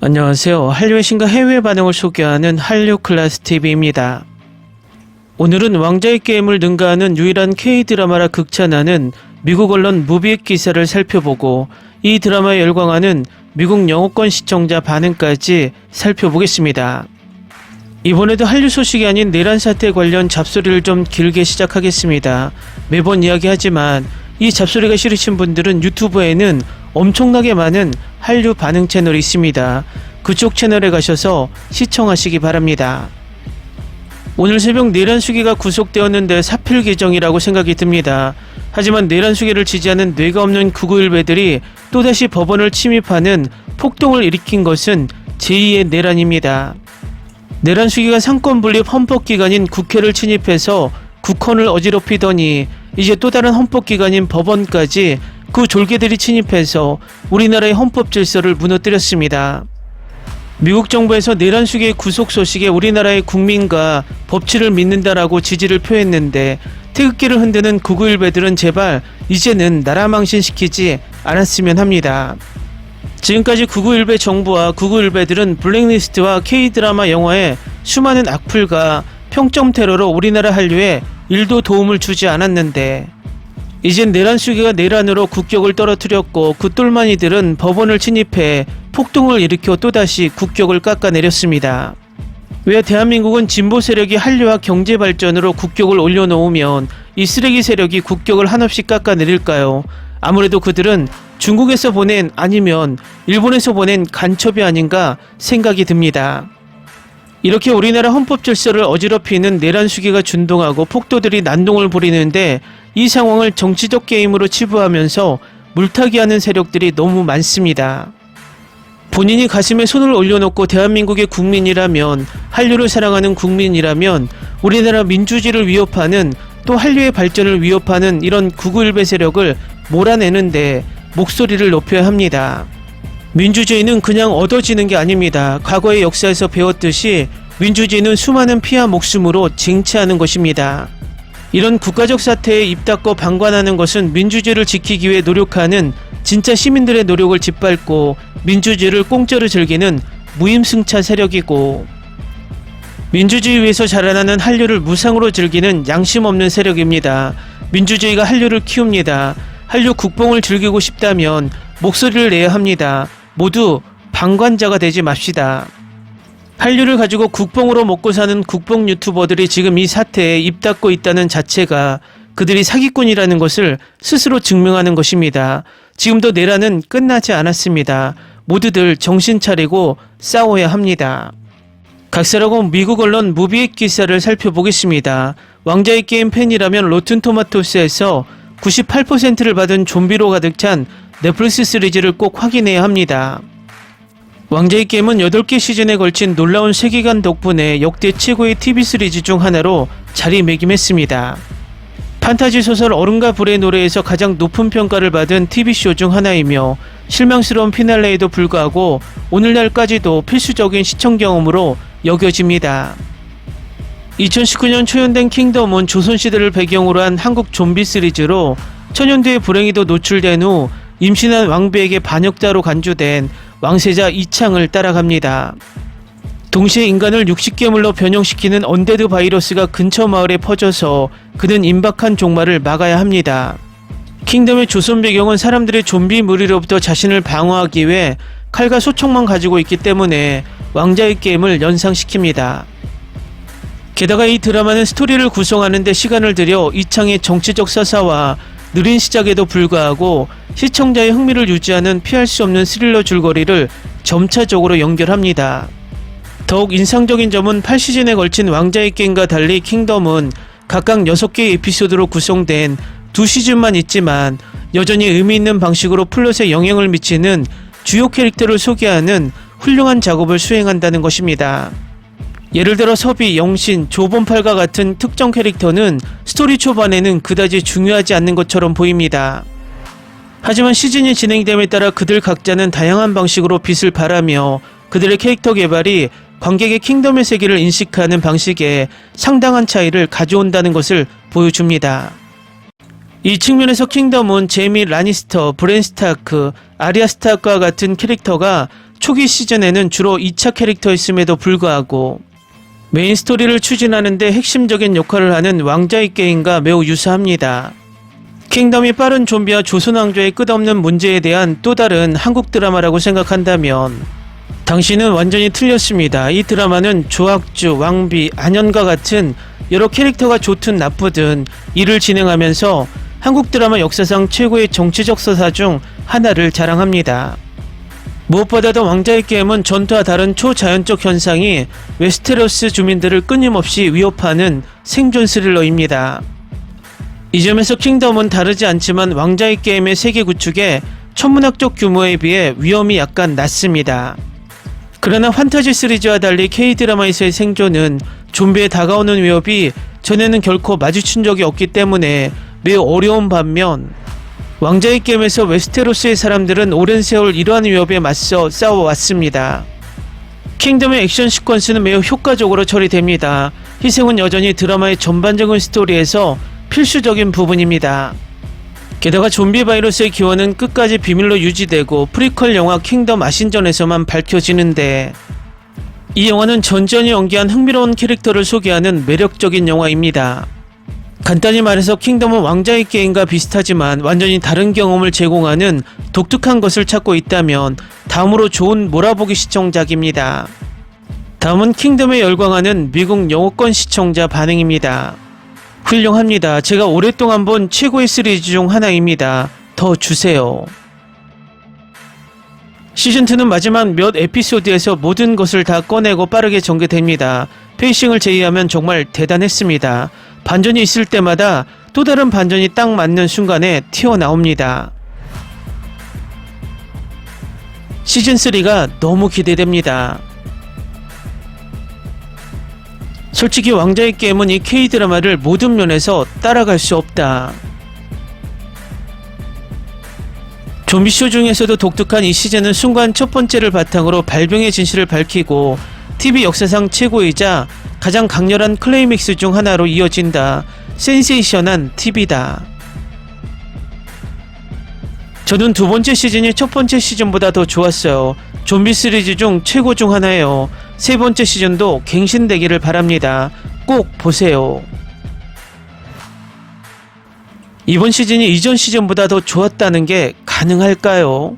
안녕하세요. 한류의 신과 해외 반응을 소개하는 한류 클래스 TV입니다. 오늘은 왕자의 게임을 능가하는 유일한 K-드라마라 극찬하는 미국 언론 무비의 기사를 살펴보고 이 드라마에 열광하는 미국 영어권 시청자 반응까지 살펴보겠습니다. 이번에도 한류 소식이 아닌 내란 사태 관련 잡소리를 좀 길게 시작하겠습니다. 매번 이야기하지만 이 잡소리가 싫으신 분들은 유튜브에는 엄청나게 많은 한류 반응 채널이 있습니다. 그쪽 채널에 가셔서 시청하시기 바랍니다. 오늘 새벽 내란 수기가 구속되었는데 사필 계정이라고 생각이 듭니다. 하지만 내란 수기를 지지하는 뇌가 없는 구구일배들이 또다시 법원을 침입하는 폭동을 일으킨 것은 제2의 내란입니다. 내란 수기가 상권 분립 헌법기관인 국회를 침입해서 국헌을 어지럽히더니 이제 또 다른 헌법기관인 법원까지 그 졸개들이 침입해서 우리나라의 헌법 질서를 무너뜨렸습니다. 미국 정부에서 내란 수기의 구속 소식에 우리나라의 국민과 법치를 믿는다라고 지지를 표했는데 태극기를 흔드는 구구일배들은 제발 이제는 나라 망신시키지 않았으면 합니다. 지금까지 구구일배 정부와 구구일배들은 블랙리스트와 K드라마 영화에 수많은 악플과 평점 테러로 우리나라 한류에 일도 도움을 주지 않았는데 이젠 내란 수기가 내란으로 국격을 떨어뜨렸고 그 똘마니들은 법원을 침입해 폭동을 일으켜 또다시 국격을 깎아내렸습니다. 왜 대한민국은 진보 세력이 한류와 경제 발전으로 국격을 올려놓으면 이 쓰레기 세력이 국격을 한없이 깎아내릴까요? 아무래도 그들은 중국에서 보낸 아니면 일본에서 보낸 간첩이 아닌가 생각이 듭니다. 이렇게 우리나라 헌법 질서를 어지럽히는 내란 수기가 준동하고 폭도들이 난동을 부리는데 이 상황을 정치적 게임으로 치부하면서 물타기하는 세력들이 너무 많습니다. 본인이 가슴에 손을 올려놓고 대한민국의 국민이라면 한류를 사랑하는 국민이라면 우리나라 민주주의를 위협하는 또 한류의 발전을 위협하는 이런 구구일배 세력을 몰아내는데 목소리를 높여야 합니다. 민주주의는 그냥 얻어지는 게 아닙니다. 과거의 역사에서 배웠듯이 민주주의는 수많은 피와 목숨으로 쟁취하는 것입니다. 이런 국가적 사태에 입 닫고 방관하는 것은 민주주의를 지키기 위해 노력하는 진짜 시민들의 노력을 짓밟고 민주주의를 공짜로 즐기는 무임승차 세력이고 민주주의 위에서 자라나는 한류를 무상으로 즐기는 양심 없는 세력입니다. 민주주의가 한류를 키웁니다. 한류 국뽕을 즐기고 싶다면 목소리를 내야 합니다. 모두 방관자가 되지 맙시다. 한류를 가지고 국뽕으로 먹고 사는 국뽕 유튜버들이 지금 이 사태에 입 닫고 있다는 자체가 그들이 사기꾼이라는 것을 스스로 증명하는 것입니다. 지금도 내란은 끝나지 않았습니다. 모두들 정신 차리고 싸워야 합니다. 각설하고 미국 언론 무비의 기사를 살펴보겠습니다. 왕자의 게임 팬이라면 로튼 토마토스에서 98%를 받은 좀비로 가득 찬 넷플릭스 시리즈를 꼭 확인해야 합니다. 왕자의 게임은 8개 시즌에 걸친 놀라운 세계관 덕분에 역대 최고의 TV 시리즈 중 하나로 자리매김했습니다. 판타지 소설 어른과 불의 노래에서 가장 높은 평가를 받은 TV쇼 중 하나이며 실망스러운 피날레에도 불구하고 오늘날까지도 필수적인 시청 경험으로 여겨집니다. 2019년 초연된 킹덤은 조선시대를 배경으로 한 한국 좀비 시리즈로 천연두의 불행히도 노출된 후 임신한 왕비에게 반역자로 간주된 왕세자 이창을 따라갑니다. 동시에 인간을 육식괴물로 변형시키는 언데드 바이러스가 근처 마을에 퍼져서 그는 임박한 종말을 막아야 합니다. 킹덤의 조선 배경은 사람들의 좀비 무리로부터 자신을 방어하기 위해 칼과 소총만 가지고 있기 때문에 왕자의 게임을 연상시킵니다. 게다가 이 드라마는 스토리를 구성하는데 시간을 들여 이창의 정치적 서사와 느린 시작에도 불구하고 시청자의 흥미를 유지하는 피할 수 없는 스릴러 줄거리를 점차적으로 연결합니다. 더욱 인상적인 점은 8시즌에 걸친 왕자의 게임과 달리 킹덤은 각각 6개의 에피소드로 구성된 두 시즌만 있지만 여전히 의미 있는 방식으로 플롯에 영향을 미치는 주요 캐릭터를 소개하는 훌륭한 작업을 수행한다는 것입니다. 예를 들어 섭이, 영신, 조본팔과 같은 특정 캐릭터는 스토리 초반에는 그다지 중요하지 않는 것처럼 보입니다. 하지만 시즌이 진행됨에 따라 그들 각자는 다양한 방식으로 빛을 발하며 그들의 캐릭터 개발이 관객의 킹덤의 세계를 인식하는 방식에 상당한 차이를 가져온다는 것을 보여줍니다. 이 측면에서 킹덤은 제미 라니스터, 브랜 스타크, 아리아 스타크와 같은 캐릭터가 초기 시즌에는 주로 2차 캐릭터였음에도 불구하고 메인 스토리를 추진하는데 핵심적인 역할을 하는 왕자의 게임과 매우 유사합니다. 킹덤이 빠른 좀비와 조선왕조의 끝없는 문제에 대한 또 다른 한국 드라마라고 생각한다면 당신은 완전히 틀렸습니다. 이 드라마는 조학주, 왕비, 안현과 같은 여러 캐릭터가 좋든 나쁘든 일을 진행하면서 한국 드라마 역사상 최고의 정치적 서사 중 하나를 자랑합니다. 무엇보다도 왕자의 게임은 전투와 다른 초자연적 현상이 웨스테로스 주민들을 끊임없이 위협하는 생존 스릴러입니다. 이 점에서 킹덤은 다르지 않지만 왕자의 게임의 세계 구축에 천문학적 규모에 비해 위험이 약간 낮습니다. 그러나 판타지 시리즈와 달리 K-드라마에서의 생존은 좀비에 다가오는 위협이 전에는 결코 마주친 적이 없기 때문에 매우 어려운 반면 왕자의 게임에서 웨스테로스의 사람들은 오랜 세월 이러한 위협에 맞서 싸워왔습니다. 킹덤의 액션 시퀀스는 매우 효과적으로 처리됩니다. 희생은 여전히 드라마의 전반적인 스토리에서 필수적인 부분입니다. 게다가 좀비 바이러스의 기원은 끝까지 비밀로 유지되고 프리퀄 영화 킹덤 아신전에서만 밝혀지는데 이 영화는 전전이 연기한 흥미로운 캐릭터를 소개하는 매력적인 영화입니다. 간단히 말해서 킹덤은 왕자의 게임과 비슷하지만 완전히 다른 경험을 제공하는 독특한 것을 찾고 있다면 다음으로 좋은 몰아보기 시청작입니다. 다음은 킹덤에 열광하는 미국 영어권 시청자 반응입니다. 훌륭합니다. 제가 오랫동안 본 최고의 시리즈 중 하나입니다. 더 주세요. 시즌2는 마지막 몇 에피소드에서 모든 것을 다 꺼내고 빠르게 전개됩니다. 페이싱을 제외하면 정말 대단했습니다. 반전이 있을 때마다 또 다른 반전이 딱 맞는 순간에 튀어나옵니다. 시즌3가 너무 기대됩니다. 솔직히 왕자의 게임은 이 K-드라마를 모든 면에서 따라갈 수 없다. 좀비쇼 중에서도 독특한 이 시즌은 순간 첫 번째를 바탕으로 발병의 진실을 밝히고 TV 역사상 최고이자 가장 강렬한 클레이맥스 중 하나로 이어진다. 센세이션한 TV다. 저는 두 번째 시즌이 첫 번째 시즌보다 더 좋았어요. 좀비 시리즈 중 최고 중 하나예요. 세 번째 시즌도 갱신되기를 바랍니다. 꼭 보세요. 이번 시즌이 이전 시즌보다 더 좋았다는 게 가능할까요?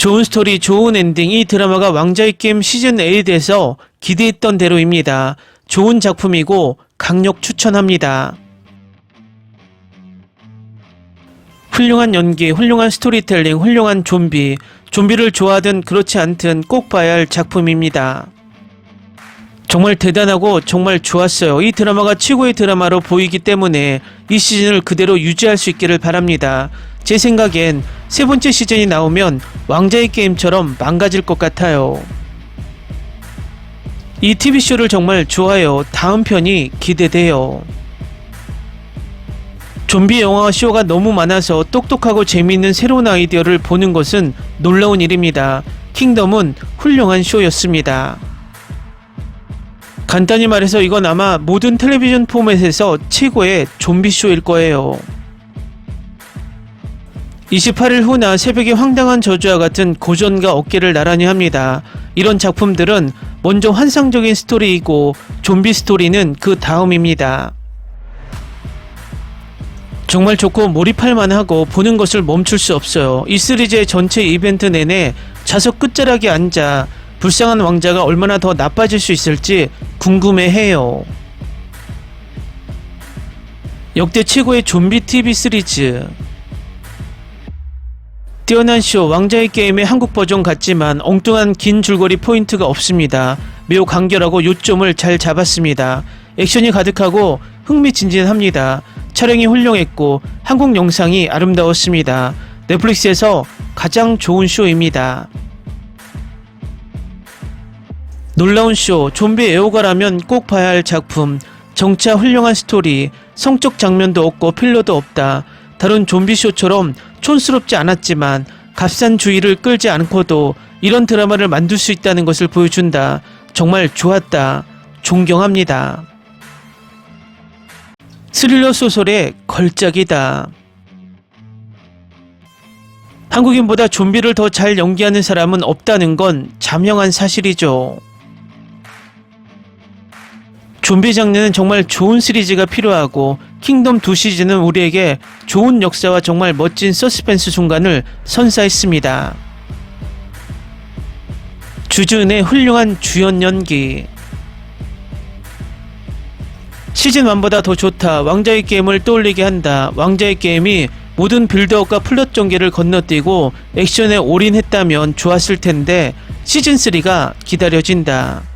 좋은 스토리, 좋은 엔딩, 이 드라마가 왕자의 게임 시즌 8에서 기대했던 대로입니다. 좋은 작품이고 강력 추천합니다. 훌륭한 연기, 훌륭한 스토리텔링, 훌륭한 좀비, 좀비를 좋아하든 그렇지 않든 꼭 봐야 할 작품입니다. 정말 대단하고 정말 좋았어요. 이 드라마가 최고의 드라마로 보이기 때문에 이 시즌을 그대로 유지할 수 있기를 바랍니다. 제 생각엔 세 번째 시즌이 나오면 왕자의 게임처럼 망가질 것 같아요. 이 TV쇼를 정말 좋아요. 다음 편이 기대돼요. 좀비 영화 쇼가 너무 많아서 똑똑하고 재미있는 새로운 아이디어를 보는 것은 놀라운 일입니다. 킹덤은 훌륭한 쇼였습니다. 간단히 말해서 이건 아마 모든 텔레비전 포맷에서 최고의 좀비 쇼일 거예요. 28일 후나 새벽의 황당한 저주와 같은 고전과 어깨를 나란히 합니다. 이런 작품들은 먼저 환상적인 스토리이고 좀비 스토리는 그 다음입니다. 정말 좋고 몰입할 만 하고 보는 것을 멈출 수 없어요. 이 시리즈의 전체 이벤트 내내 좌석 끝자락에 앉아 불쌍한 왕자가 얼마나 더 나빠질 수 있을지 궁금해해요. 역대 최고의 좀비 TV 시리즈. 뛰어난 쇼 왕자의 게임의 한국 버전 같지만 엉뚱한 긴 줄거리 포인트가 없습니다. 매우 간결하고 요점을 잘 잡았습니다. 액션이 가득하고 흥미진진합니다. 촬영이 훌륭했고 한국 영상이 아름다웠습니다. 넷플릭스에서 가장 좋은 쇼입니다. 놀라운 쇼, 좀비 애호가라면 꼭 봐야 할 작품, 정차 훌륭한 스토리, 성적 장면도 없고 필러도 없다. 다른 좀비 쇼처럼 촌스럽지 않았지만 값싼 주의를 끌지 않고도 이런 드라마를 만들 수 있다는 것을 보여준다. 정말 좋았다. 존경합니다. 스릴러 소설의 걸작이다. 한국인보다 좀비를 더 잘 연기하는 사람은 없다는 건 자명한 사실이죠. 좀비 장르는 정말 좋은 시리즈가 필요하고 킹덤 2 시즌은 우리에게 좋은 역사와 정말 멋진 서스펜스 순간을 선사했습니다. 주준의 훌륭한 주연 연기 시즌 1보다 더 좋다. 왕자의 게임을 떠올리게 한다. 왕자의 게임이 모든 빌드업과 플롯 전개를 건너뛰고 액션에 올인했다면 좋았을 텐데 시즌 3가 기다려진다.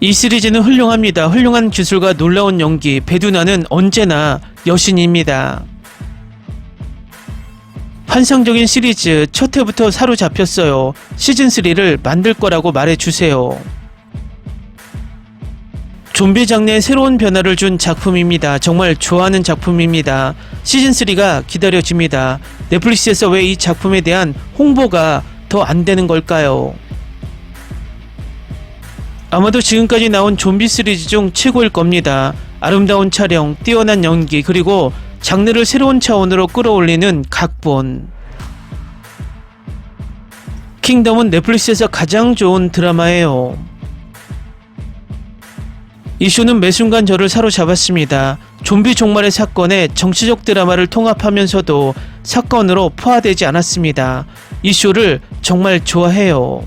이 시리즈는 훌륭합니다. 훌륭한 기술과 놀라운 연기, 배두나는 언제나 여신입니다. 환상적인 시리즈 첫 회부터 사로잡혔어요. 시즌 3를 만들 거라고 말해주세요. 좀비 장르에 새로운 변화를 준 작품입니다. 정말 좋아하는 작품입니다. 시즌 3가 기다려집니다. 넷플릭스에서 왜 이 작품에 대한 홍보가 더 안 되는 걸까요? 아마도 지금까지 나온 좀비 시리즈 중 최고일 겁니다. 아름다운 촬영, 뛰어난 연기, 그리고 장르를 새로운 차원으로 끌어올리는 각본. 킹덤은 넷플릭스에서 가장 좋은 드라마예요. 이 쇼는 매 순간 저를 사로잡았습니다. 좀비 종말의 사건에 정치적 드라마를 통합하면서도 사건으로 포화되지 않았습니다. 이 쇼를 정말 좋아해요.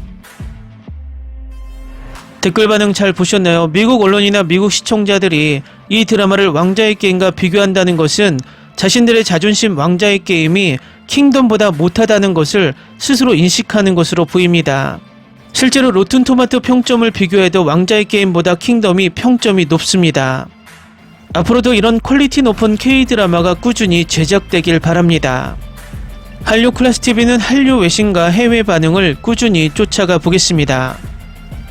댓글 반응 잘 보셨나요? 미국 언론이나 미국 시청자들이 이 드라마를 왕자의 게임과 비교한다는 것은 자신들의 자존심 왕자의 게임이 킹덤보다 못하다는 것을 스스로 인식하는 것으로 보입니다. 실제로 로튼토마토 평점을 비교해도 왕자의 게임보다 킹덤이 평점이 높습니다. 앞으로도 이런 퀄리티 높은 K-드라마가 꾸준히 제작되길 바랍니다. 한류 클래스 TV는 한류 외신과 해외 반응을 꾸준히 쫓아가 보겠습니다.